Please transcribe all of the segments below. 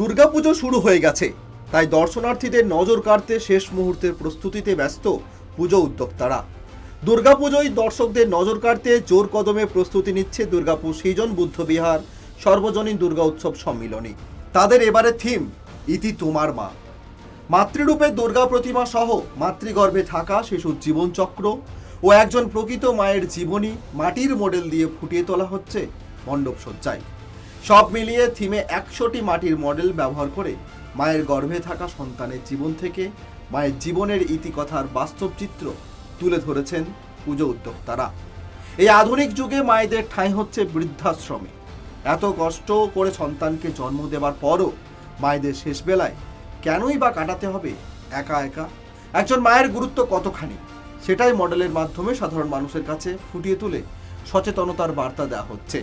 দুর্গাপুজো শুরু হয়ে গেছে। তাই দর্শনার্থীদের নজর কাড়তে শেষ মুহূর্তের প্রস্তুতিতে ব্যস্ত পুজো উদ্যোক্তারা। দুর্গাপুজোয় দর্শকদের নজর কাড়তে জোর কদমে প্রস্তুতি নিচ্ছে দুর্গাপুর সৃজন বুদ্ধবিহার সর্বজনীন দুর্গা উৎসব সম্মিলনী। তাদের এবারে থিম, ইতি তোমার মা। মাতৃরূপে দুর্গা প্রতিমা সহ মাতৃগর্ভে থাকা শিশুর জীবনচক্র ও একজন প্রকৃত মায়ের জীবনী মাটির মডেল দিয়ে ফুটিয়ে তোলা হচ্ছে মণ্ডপ সজ্জায় সব মিলিয়ে থিমে একশোটি মাটির মডেল ব্যবহার করে মায়ের গর্ভে থাকা সন্তানের জীবন থেকে মায়ের জীবনের ইতিকথার বাস্তব চিত্র তুলে ধরেছেন পুজো উদ্যোক্তারা। এই আধুনিক যুগে মায়েদের ঠাঁই হচ্ছে বৃদ্ধাশ্রমে। এত কষ্ট করে সন্তানকে জন্ম দেওয়ার পরও মায়েদের শেষ বেলায় কেনই বা কাটাতে হবে একা একা? একজন মায়ের গুরুত্ব কতখানি? সেটাই মডেলের মাধ্যমে সাধারণ মানুষের কাছে ফুটিয়ে তুলে সচেতনতার বার্তা দেওয়া হচ্ছে।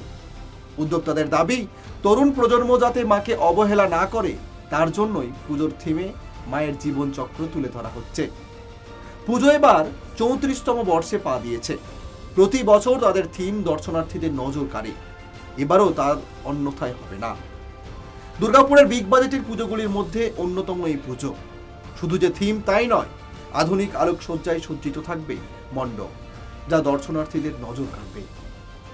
উদ্যোক্তাদের দাবি, তরুণ প্রজন্ম যাতে মাকে অবহেলা না করে, তার জন্যই পুজোর থিমে মায়ের জীবন চক্র তুলে ধরা হচ্ছে। পুজো এবার চৌত্রিশতম বর্ষে পা দিয়েছে। প্রতি বছর তাদের থিম দর্শনার্থীদের নজর কাড়ে। এবারও তার অন্যথায় হবে না। দুর্গাপুরের বিগ বাজেটের পুজোগুলির মধ্যে অন্যতম এই পুজো। শুধু যে থিম তাই নয়, আধুনিক আলোকসজ্জায় সজ্জিত থাকবে মণ্ডপ, যা দর্শনার্থীদের নজর কাড়বে।